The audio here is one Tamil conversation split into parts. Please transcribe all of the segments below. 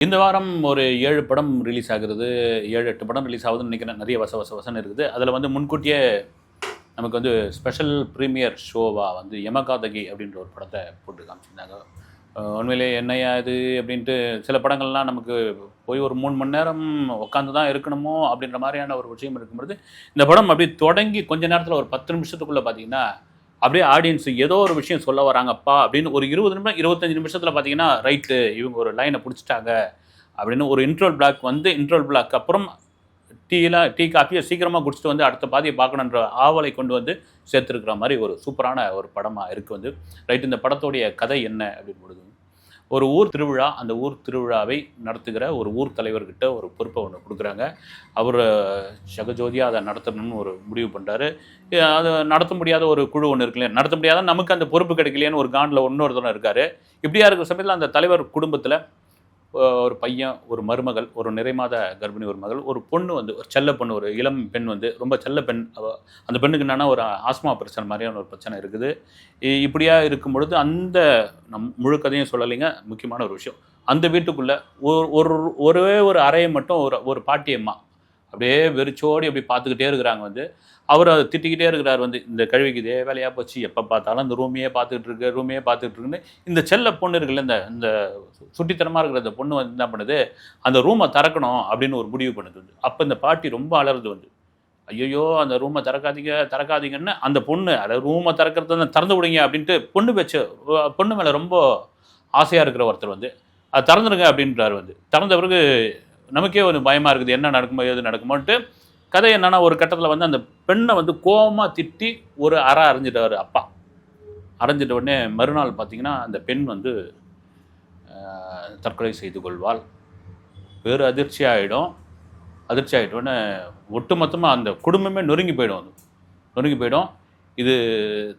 இந்த வாரம் ஒரு ஏழு படம் ரிலீஸ் ஆகுறது ஏழு எட்டு படம் ரிலீஸ் ஆகுதுன்னு நினைக்கிறேன். நிறைய வச வச வசன்னு இருக்குது. அதில் வந்து முன்கூட்டியே நமக்கு வந்து ஸ்பெஷல் ப்ரீமியர் ஷோவாக வந்து யமகாதகி அப்படின்ற ஒரு படத்தை போட்டு காமிச்சிருந்தாங்க. அஹ் உண்மையிலே என்னையா இது அப்படின்ட்டு சில படங்கள்லாம் நமக்கு போய் ஒரு மூணு மணி நேரம் உட்காந்து தான் இருக்கணுமோ அப்படின்ற மாதிரியான ஒரு விஷயம் இருக்கும்போது இந்த படம் அப்படி தொடங்கி கொஞ்ச நேரத்தில் ஒரு பத்து நிமிஷத்துக்குள்ளே பார்த்தீங்கன்னா அப்படியே ஆடியன்ஸ் ஏதோ ஒரு விஷயம் சொல்ல வராங்கப்பா அப்படின்னு ஒரு இருபது நிமிஷம் இருபத்தஞ்சு நிமிஷத்தில் பார்த்தீங்கன்னா ரைட்டு இவங்க ஒரு லைனை பிடிச்சிட்டாங்க. அப்படின்னு ஒரு இன்ட்ரோல் பிளாக் வந்து இன்ட்ரோல் பிளாக் அப்புறம் டீலாம் டீ காஃபியை சீக்கிரமாக குடிச்சிட்டு வந்து அடுத்த பாதியை பார்க்கணுன்ற ஆவலை கொண்டு வந்து சேர்த்துருக்கிற மாதிரி ஒரு சூப்பரான ஒரு படமாக இருக்குது வந்து. ரைட் இந்த படத்தோடைய கதை என்ன? அப்படின்னு பொழுது ஒரு ஊர் திருவிழா அந்த ஊர் திருவிழாவை நடத்துகிற ஒரு ஊர் தலைவர்கிட்ட ஒரு பொறுப்பை ஒன்று கொடுக்குறாங்க. அவர் ஜெகஜோதியாக அதை நடத்தணும்னு ஒரு முடிவு பண்ணுறாரு அதை நடத்த முடியாத ஒரு குழு ஒன்று இருக்குல்லையா நடத்த முடியாத நமக்கு அந்த பொறுப்பு கிடைக்கலையேன்னு ஒரு காண்டில் இன்னொருத்தவன் இருக்கார். இப்படியா இருக்கிற சமயத்தில் அந்த தலைவர் குடும்பத்தில் ஒரு பையன் ஒரு மருமகள் ஒரு நிறைமாத கர்ப்பிணி ஒரு மகள் ஒரு பொண்ணு வந்து ஒரு செல்ல பொண்ணு ஒரு இளம் பெண் வந்து ரொம்ப செல்ல பெண் அந்த பெண்ணுக்கு என்னென்னா ஒரு ஆஸ்மா பிரச்சனை மாதிரியான ஒரு பிரச்சனை இருக்குது. இ- இப்படியா இருக்கும் பொழுது அந்த நம் முழு கதையும் சொல்லலைங்க முக்கியமான ஒரு விஷயம். அந்த வீட்டுக்குள்ளே ஒரு ஒரு ஒரே ஒரு அறையை மட்டும் ஒரு ஒரு பாட்டியம்மா அப்படியே வெறிச்சோடி அப்படி பார்த்துக்கிட்டே இருக்கிறாங்க வந்து அவர் அதை திட்டிக்கிட்டே இருக்கிறார் வந்து இந்த கழுவிக்கு இதே வேலையாக போச்சு எப்போ பார்த்தாலும் இந்த ரூமையே பார்த்துக்கிட்டு இருக்கு ரூமையே பார்த்துக்கிட்டு இருக்குன்னு. இந்த செல்ல பொண்ணு இருக்குல்ல இந்த இந்த சுட்டித்தனமாக இருக்கிற இந்த பொண்ணு வந்து என்ன பண்ணுது அந்த ரூமை திறக்கணும் அப்படின்னு ஒரு முடிவு பண்ணுது வந்து. அப்போ இந்த பாட்டி ரொம்ப அலறுது வந்து. ஐயோ அந்த ரூமை திறக்காதீங்க திறக்காதீங்கன்னு அந்த பொண்ணு அதாவது ரூமை திறக்கிறது திறந்து விடுங்க அப்படின்ட்டு பொண்ணு வச்சு பொண்ணு மேலே ரொம்ப ஆசையாக இருக்கிற ஒருத்தர் வந்து அது திறந்துடுங்க அப்படின்றாரு வந்து. திறந்த பிறகு நமக்கே ஒரு பயமாக இருக்குது என்ன நடக்குமோ எது நடக்குமோன்ட்டு கதை என்னென்னா ஒரு கட்டத்தில் வந்து அந்த பெண்ணை வந்து கோவமாக திட்டி ஒரு அறை அரைஞ்சிட்டாரு அப்பா. அரைஞ்சிட்ட உடனே மறுநாள் பார்த்தீங்கன்னா அந்த பெண் வந்து தற்கொலை செய்து கொள்வாள். வேறு அதிர்ச்சி ஆகிடும் அதிர்ச்சி ஆகிட்டோன்னே ஒட்டுமொத்தமாக அந்த குடும்பமே நொறுங்கி போயிடும் அது. நொறுங்கி போயிடும். இது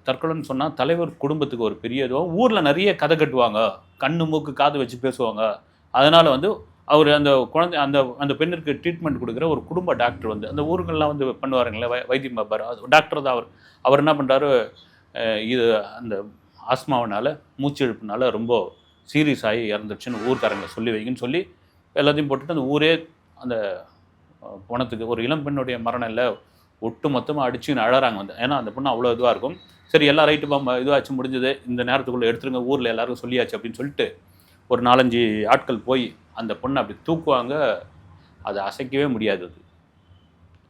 தற்கொலைன்னு சொன்னால் தலைவர் குடும்பத்துக்கு ஒரு பெரிய இதுவாக ஊரில் நிறைய கதை கட்டுவாங்க. கண்ணு மூக்கு காது வச்சு பேசுவாங்க. அதனால் வந்து அவர் அந்த குழந்தை அந்த அந்த பெண்ணிற்கு ட்ரீட்மெண்ட் கொடுக்குற ஒரு குடும்ப டாக்டர் வந்து அந்த ஊருங்கள்லாம் வந்து பண்ணுவாருங்களே வை வைத்தியம் பார்ப்பார். அது டாக்டர் தான் அவர். அவர் என்ன பண்ணுறாரு இது அந்த ஆஸ்மாவனால் மூச்சு இழுப்புனால ரொம்ப சீரியஸ் ஆகி இறந்துருச்சுன்னு ஊர்க்காரங்க சொல்லி வைங்கன்னு சொல்லி எல்லாத்தையும் போட்டுட்டு அந்த ஊரே அந்த பணத்துக்கு ஒரு இளம் பெண்ணுடைய மரணம் இல்லை ஒட்டு மொத்தமாக அடிச்சுன்னு அழறாங்க வந்து. ஏன்னா அந்த பொண்ணு அவ்வளோ இதுவாக இருக்கும். சரி எல்லாம் ரைட்டு பாம்பா இதுவாச்சு முடிஞ்சது. இந்த நேரத்துக்குள்ளே எடுத்துருங்க ஊரில் எல்லாருக்கும் சொல்லியாச்சு அப்படின்னு சொல்லிட்டு ஒரு நாலஞ்சு ஆட்கள் போய் அந்த பொண்ணை அப்படி தூக்குவாங்க அதை அசைக்கவே முடியாது அது.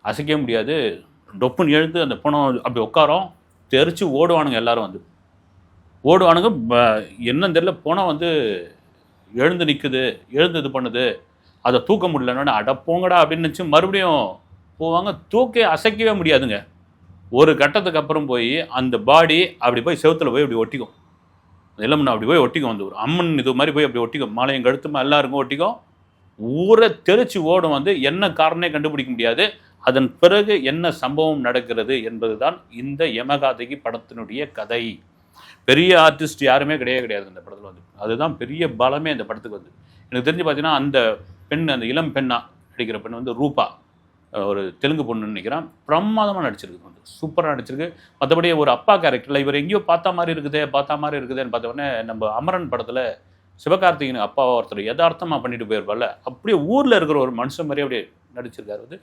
அசைக்கவே முடியாது. டொப்புன்னு எழுந்து அந்த பணம் அப்படி உட்காரோம் தெரிச்சு ஓடுவானுங்க எல்லாரும் வந்து. ஓடுவானுங்க என்னன்னு தெரியல பணம் வந்து எழுந்து நிற்குது எழுந்து இது பண்ணுது. அதை தூக்க முடியலன்னு அட போங்கடா அப்படின்னு நினச்சி மறுபடியும் போவாங்க. தூக்கி அசைக்கவே முடியாதுங்க. ஒரு கட்டத்துக்கு அப்புறம் போய் அந்த பாடி அப்படி போய் செவுத்துல போய் அப்படி ஒட்டிக்கும். நிலம்னா அப்படி போய் ஒட்டிக்கும் வந்து ஒரு அம்மன் இது மாதிரி போய் அப்படி ஒட்டிக்கும். மாலையும் கழுத்துமா எல்லாருக்கும் ஒட்டிக்கும். ஊரை தெரிச்சு ஓடும் வந்து என்ன காரணமே கண்டுபிடிக்க முடியாது. அதன் பிறகு என்ன சம்பவம் நடக்கிறது என்பதுதான் இந்த யமகாதகி படத்தினுடைய கதை. பெரிய ஆர்டிஸ்ட் யாருமே கிடையவே கிடையாது இந்த படத்தில் வந்து. அதுதான் பெரிய பலமே இந்த படத்துக்கு வந்து. எனக்கு தெரிஞ்சு பார்த்தீங்கன்னா அந்த பெண் அந்த இளம் பெண்ணா நடிக்கிற பெண் வந்து ரூபா. ஒரு தெலுங்கு பொண்ணுன்னு நினைக்கிறான். பிரமாதமாக நடிச்சிருக்கு வந்து. சூப்பராக நடிச்சிருக்கு. மற்றபடி ஒரு அப்பா கேரக்டரில் இவர் எங்கேயோ பார்த்தா மாதிரி இருக்குதே பார்த்தா மாதிரி இருக்குதுன்னு பார்த்த உடனே நம்ம அமரன் படத்தில் சிவகார்த்திகேயன் அப்பாவை ஒருத்தர் யதார்த்தமாக பண்ணிட்டு போயிருப்பார்ல. அப்படியே ஊரில் இருக்கிற ஒரு மனுஷன் மாதிரி அப்படியே நடிச்சிருக்காரு வந்து.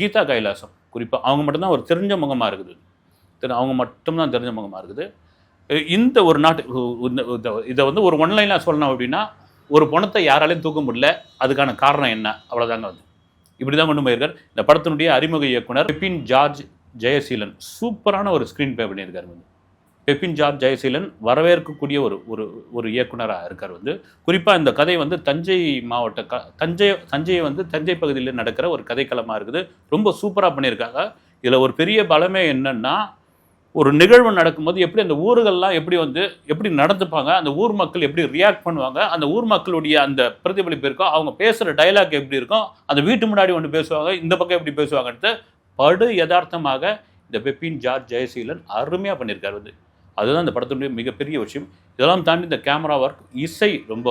கீதா கைலாசம். குறிப்பாக அவங்க மட்டும்தான் ஒரு தெரிஞ்ச முகமாக இருக்குது. அவங்க மட்டும்தான் தெரிஞ்ச முகமாக இருக்குது. இந்த ஒரு நாட்டு இதை வந்து ஒரு ஒன்லைனாக சொல்லணும் அப்படின்னா ஒரு பணத்தை யாராலையும் தூக்க முடியல. அதுக்கான காரணம் என்ன? அவ்வளோதாங்க வந்து. இப்படி தான் கொண்டு போயிருக்கார். இந்த படத்தினுடைய அறிமுக இயக்குனர் பெப்பின் ஜார்ஜ் ஜெயசீலன். சூப்பரான ஒரு ஸ்க்ரீன் பே பண்ணியிருக்காரு வந்து. பெப்பின் ஜார்ஜ் ஜெயசீலன் வரவேற்கக்கூடிய ஒரு ஒரு ஒரு இயக்குனராக இருக்கார் வந்து. குறிப்பாக இந்த கதை வந்து தஞ்சை மாவட்ட க தஞ்சை தஞ்சை வந்து தஞ்சை பகுதியில் நடக்கிற ஒரு கதைக்களமாக இருக்குது. ரொம்ப சூப்பராக பண்ணியிருக்காங்க. இதில் ஒரு பெரிய பலமே என்னன்னா ஒரு நிகழ்வு நடக்கும்போது எப்படி அந்த ஊர்கள்லாம் எப்படி வந்து எப்படி நடந்துப்பாங்க அந்த ஊர் மக்கள் எப்படி ரியாக்ட் பண்ணுவாங்க அந்த ஊர் மக்களுடைய அந்த பிரதிபலிப்பு இருக்கும் அவங்க பேசுகிற டயலாக் எப்படி இருக்கும் அந்த வீட்டு முன்னாடி ஒன்று பேசுவாங்க இந்த பக்கம் எப்படி பேசுவாங்கன்ட்டு படு யதார்த்தமாக இந்த பெப்பின் ஜார்ஜ் ஜெயசீலன் அருமையாக பண்ணியிருக்காரு வந்து. அதுதான் இந்த படத்தினுடைய மிகப்பெரிய விஷயம். இதெல்லாம் தாண்டி இந்த கேமரா ஒர்க் இசை ரொம்ப.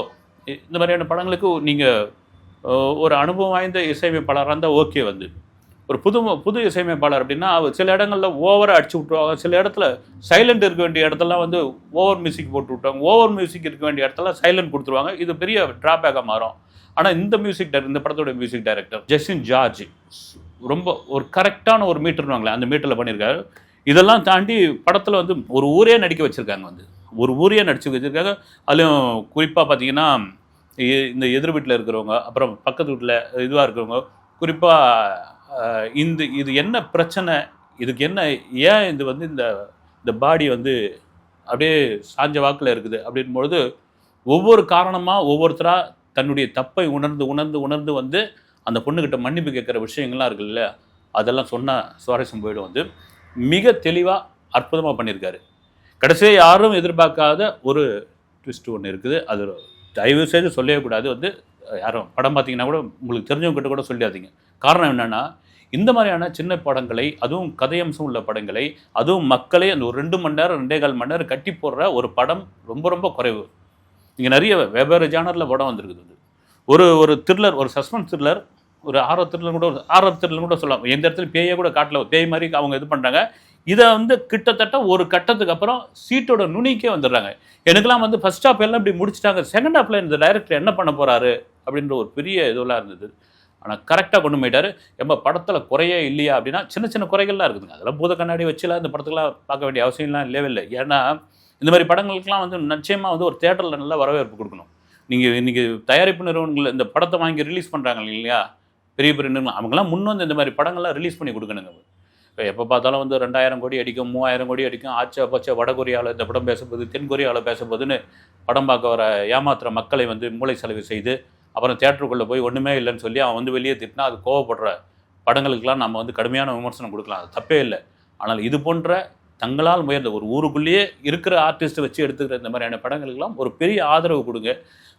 இந்த மாதிரியான படங்களுக்கு நீங்கள் ஒரு அனுபவம் வாய்ந்த இசையமைப்பாளராக இருந்தால் ஓகே வந்து. ஒரு புது புது இசையமைப்பாளர் அப்படின்னா அவர் சில இடங்களில் ஓவராக அடிச்சு விட்ருவாங்க சில இடத்துல சைலண்ட் இருக்க வேண்டிய இடத்துலலாம் வந்து ஓவர் மியூசிக் போட்டு விட்டாங்க ஓவர் மியூசிக் இருக்க வேண்டிய இடத்துல சைலண்ட் கொடுத்துருவாங்க. இது பெரிய ட்ராபேக்காக மாறும். ஆனால் இந்த மியூசிக் டைரக்டர் இந்த படத்தோட மியூசிக் டைரக்டர் ஜஸ்டின் ஜார்ஜ் ரொம்ப ஒரு கரெக்டான ஒரு மீட்டர்னுவாங்களே அந்த மீட்டரில் பண்ணியிருக்காரு இதெல்லாம் தாண்டி படத்தில் வந்து ஒரு ஊரே நடிக்க வச்சுருக்காங்க வந்து. ஒரு ஊரே நடிச்சு வச்சுருக்காங்க. அதுலேயும் குறிப்பாக பார்த்தீங்கன்னா இந்த எதிர் வீட்டில் இருக்கிறவங்க அப்புறம் பக்கத்து வீட்டில் இதுவாக இருக்கிறவங்க குறிப்பாக இந்த இது என்ன பிரச்சனை? இதுக்கு என்ன ஏன் இது வந்து இந்த இந்த பாடி வந்து அப்படியே சாஞ்ச வாக்கில் இருக்குது? அப்படின்பொழுது ஒவ்வொரு காரணமாக ஒவ்வொருத்தராக தன்னுடைய தப்பை உணர்ந்து உணர்ந்து உணர்ந்து வந்து அந்த பொண்ணுக்கிட்ட மன்னிப்பு கேட்குற விஷயங்கள்லாம் இருக்குல்ல அதெல்லாம் சொன்னால் சுவாரஸ்யம் போயிடும் வந்து. மிக தெளிவாக அற்புதமாக பண்ணியிருக்காரு. கடைசியாக யாரும் எதிர்பார்க்காத ஒரு ட்விஸ்ட் ஒன்று இருக்குது. அது தயவு செய்து சொல்லவே கூடாது. வந்து யாரும் படம் பார்த்தீங்கன்னா கூட உங்களுக்கு தெரிஞ்சவங்க கிட்ட கூட சொல்லாதீங்க. காரணம் என்னென்னா இந்த மாதிரியான சின்ன படங்களை அதுவும் கதையம்சம் உள்ள படங்களை அதுவும் மக்களை அந்த ஒரு ரெண்டு மணி நேரம் ரெண்டே கால் மணி நேரம் கட்டி போடுற ஒரு படம் ரொம்ப ரொம்ப குறைவு. இங்கே நிறைய வெவ்வேறு ஜானரில் படம் வந்திருக்குது ஒரு ஒரு த்ரில்லர் ஒரு சஸ்பென்ஸ் த்ரில்லர் ஒரு ஆர்வ த்ரில்லர் கூட ஒரு ஆர்வ த்ரில்லர் கூட சொல்லலாம். எந்த இடத்துல பேயை கூட காட்டில் பேய் மாதிரி அவங்க இது பண்ணுறாங்க இதை வந்து கிட்டத்தட்ட ஒரு கட்டத்துக்கு அப்புறம் சீட்டோட நுனிக்கே வந்துடுறாங்க. எனக்கெல்லாம் வந்து ஃபர்ஸ்ட் ஹாஃப் எல்லாம் இப்படி முடிச்சிட்டாங்க. செகண்ட் ஹாஃப்ல இந்த டைரக்டர் என்ன பண்ண போகிறாரு அப்படின்ற ஒரு பெரிய இதுவெல்லாம் இருந்தது. ஆனால் கரெக்டாக கொண்டு போயிட்டார். எம்ப படத்தில் குறையே இல்லையா அப்படின்னா சின்ன சின்ன குறைகள்லாம் இருக்குதுங்க. அதெல்லாம் பூத கண்ணாடி வச்சுலாம் இந்த படத்துக்குலாம் பார்க்க வேண்டிய அவசியம்லாம் இல்லவே இல்லை. ஏன்னா இந்த மாதிரி படங்களுக்கெலாம் வந்து நிச்சயமாக வந்து ஒரு தேட்டரில் நல்ல வரவேற்பு கொடுக்கணும். நீங்கள் இன்றைக்கி தயாரிப்பு நிறுவனங்கள் இந்த படத்தை வாங்கி ரிலீஸ் பண்ணுறாங்க இல்லையா? பெரிய பெரிய நிறுவனம் அவங்கெல்லாம் முன் வந்து இந்த மாதிரி படங்கள்லாம் ரிலீஸ் பண்ணி கொடுக்கணுங்க. இப்போ எப்போ பார்த்தாலும் வந்து ரெண்டாயிரம் கோடி அடிக்கும் மூவாயிரம் கோடி அடிக்கும் ஆச்சா பச்சா வட கொரியாவில் இந்த படம் பேசும்போது தென் கொரியாவில் படம் பார்க்க வர ஏமாத்துகிற மக்களை வந்து மூளை செலவு செய்து அப்புறம் தேட்டருக்குள்ளே போய் ஒன்றுமே இல்லைன்னு சொல்லி அவன் வந்து வெளியே திட்டினா அது கோவப்படுற படங்களுக்கெல்லாம் நம்ம வந்து கடுமையான விமர்சனம் கொடுக்கலாம். அது தப்பே இல்லை. ஆனால் இது போன்ற தங்களால் முயன்ற ஒரு ஊருக்குள்ளேயே இருக்கிற ஆர்டிஸ்ட்டை வச்சு எடுத்துக்கிற இந்த மாதிரியான படங்களுக்கெல்லாம் ஒரு பெரிய ஆதரவு கொடுங்க.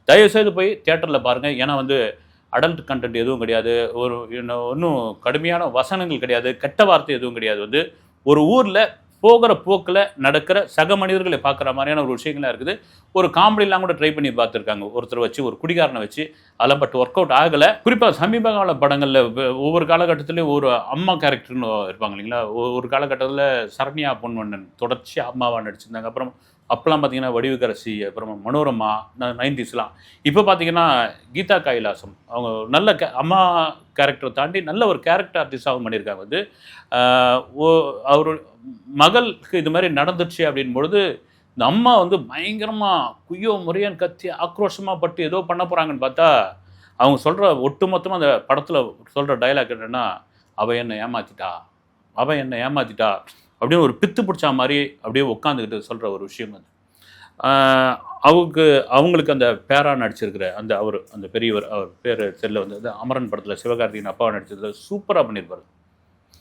தயவுசெய்து போய் தேட்டரில் பாருங்கள் ஏன்னா வந்து அடல்ட் கண்டென்ட் எதுவும் கிடையாது. ஒரு இன்னும் ஒன்றும் கடுமையான வசனங்கள் கிடையாது. கெட்ட வார்த்தை எதுவும் கிடையாது. வந்து ஒரு ஊரில் போகிற போக்கில் நடக்கிற சக மனிதர்களை பார்க்குற மாதிரியான ஒரு விஷயங்களாக இருக்குது. ஒரு காமெடிலாம் கூட ட்ரை பண்ணி பார்த்துருக்காங்க. ஒருத்தர் வச்சு ஒரு குடிகாரனை வச்சு அதெல்லாம் பட் ஒர்க் அவுட் ஆகலை. குறிப்பாக சமீப கால படங்களில் ஒவ்வொரு காலகட்டத்திலையும் ஒரு அம்மா கேரக்டர்னு இருப்பாங்க இல்லைங்களா? ஒரு காலகட்டத்தில் சரண்யா பொன்வண்ணன் தொடர்ச்சி அம்மாவாக நடிச்சிருந்தாங்க. அப்புறம் அப்போலாம் பார்த்தீங்கன்னா வடிவுக்கரசி அப்புறம் மனோரமா நைன்டிஸ்லாம். இப்போ பார்த்தீங்கன்னா கீதா கைலாசம். அவங்க நல்ல கே அம்மா கேரக்டர் தாண்டி நல்ல ஒரு கேரக்டர் ஆர்டிஸ்டாகவும் பண்ணியிருக்காங்க. வந்து ஓ- அவர் மகளுக்கு இது மாதிரி நடந்துச்சு அப்படின் பொழுது இந்த அம்மா வந்து பயங்கரமாக குய்யோ முறையன் கத்தி ஆக்ரோஷமாக பட்டு ஏதோ பண்ண போகிறாங்கன்னு பார்த்தா அவங்க சொல்கிற ஒட்டுமொத்தமாக அந்த படத்தில் சொல்கிற டயலாக் என்னென்னா அவள் என்னை ஏமாற்றிட்டா அவன் என்னை ஏமாற்றிட்டா அப்படின்னு ஒரு பித்து பிடிச்ச மாதிரி அப்படியே உட்காந்துக்கிட்டு சொல்கிற ஒரு விஷயம் அது. ஆஹ் அவருக்கு அவங்களுக்கு அந்த பேரா நடிச்சிருக்கிற அந்த அவர் அந்த பெரியவர் அவர் பேர் செல்ல வந்து அந்த அமரன் படத்தில் சிவகார்த்திகன் அப்பாவை நடிச்சதில் சூப்பராக பண்ணியிருப்பார்.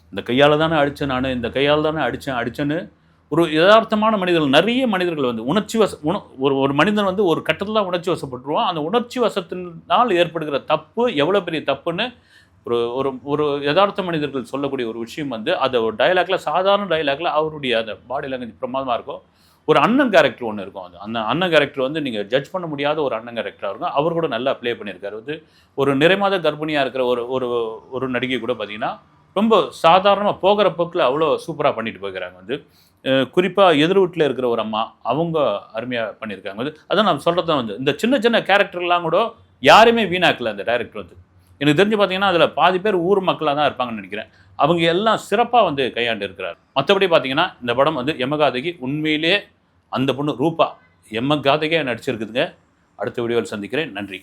இந்த கையால் தானே அடித்தேன் நான் இந்த கையால் தானே அடித்தேன் அடித்தேன்னு ஒரு யதார்த்தமான மனிதர்கள் நிறைய மனிதர்கள் வந்து உணர்ச்சி வச உண ஒரு ஒரு மனிதன் வந்து ஒரு கட்டத்தில் தான் உணர்ச்சி வசப்பட்டுருவான். அந்த உணர்ச்சி வசத்தினால் ஏற்படுகிற தப்பு எவ்வளோ பெரிய தப்புன்னு ஒரு ஒரு ஒரு யதார்த்த மனிதர்கள் சொல்லக்கூடிய ஒரு விஷயம் வந்து அதை ஒரு டயலாக்ல சாதாரண டயலாக்ல அவருடைய அந்த பாடி லாங்குவேஜ் பிரமாதமாக இருக்கும். ஒரு அண்ணன் கேரக்டர் ஒன்று இருக்கும் அது. அந்த அண்ணன் கேரக்டர் வந்து நீங்கள் ஜட்ஜ் பண்ண முடியாத ஒரு அண்ணன் கேரக்டராக இருக்கும். அவர் கூட நல்லா ப்ளே பண்ணியிருக்காரு. வந்து ஒரு நிறைமாத கர்ப்பிணியாக இருக்கிற ஒரு ஒரு ஒரு நடிகை கூட பார்த்தீங்கன்னா ரொம்ப சாதாரணமாக போகிற போக்கில் அவ்வளோ சூப்பராக பண்ணிட்டு போய்க்கிறாங்க. வந்து குறிப்பாக எதிர் வீட்டில் இருக்கிற ஒரு அம்மா அவங்க அருமையாக பண்ணியிருக்காங்க. வந்து அதான் நான் சொல்கிறது தான் வந்து இந்த சின்ன சின்ன கேரக்டர்லாம் கூட யாருமே வீணாக்கல அந்த டைரக்டர் வந்து. எனக்கு தெரிஞ்சு பார்த்தீங்கன்னா அதில் பாதி பேர் ஊர் மக்களாக தான் இருப்பாங்கன்னு நினைக்கிறேன். அவங்க எல்லாம் சிறப்பாக வந்து கையாண்டு இருக்கிறார். மற்றபடி பார்த்தீங்கன்னா இந்த படம் வந்து எமகாதகி உண்மையிலே அந்த பொண்ணு ரூபா. எம்மகாதகியாக நடிச்சிருக்குதுங்க. அடுத்த வீடியோவில் சந்திக்கிறேன். நன்றி.